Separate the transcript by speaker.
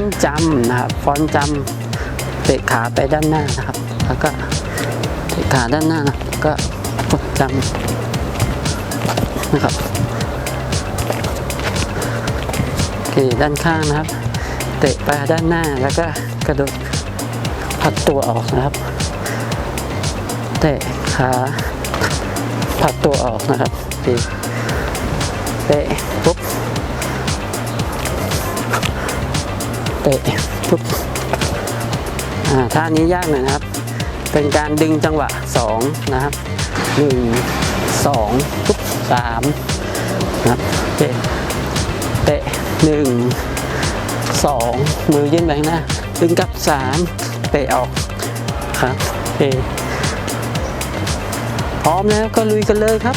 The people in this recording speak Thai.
Speaker 1: ต์จำนะครับ ฟอนต์จำเตะขาไปด้านหน้านะครับ แล้วก็เตะขาด้านหน้านะแล้วก็กดจำนะครับโอเคด้านข้างนะครับ เตะไปด้านหน้าแล้วก็กระโดดผัดตัวออกนะครับ เตะขาผัดตัวออกนะครับโอเคเตะปุ๊บ เตะปุ๊บท่านี้ยากหน่อยนะครับ เป็นการดึงจังหวะสองนะครับหนึ่งสองปุ๊บสามนะครับเตะเตะหนึ่งสองมือยื่นไปข้างหน้า ดึงกลับสามเตะออกครับโอเคพร้อมแล้วก็ลุยกันเลยครับ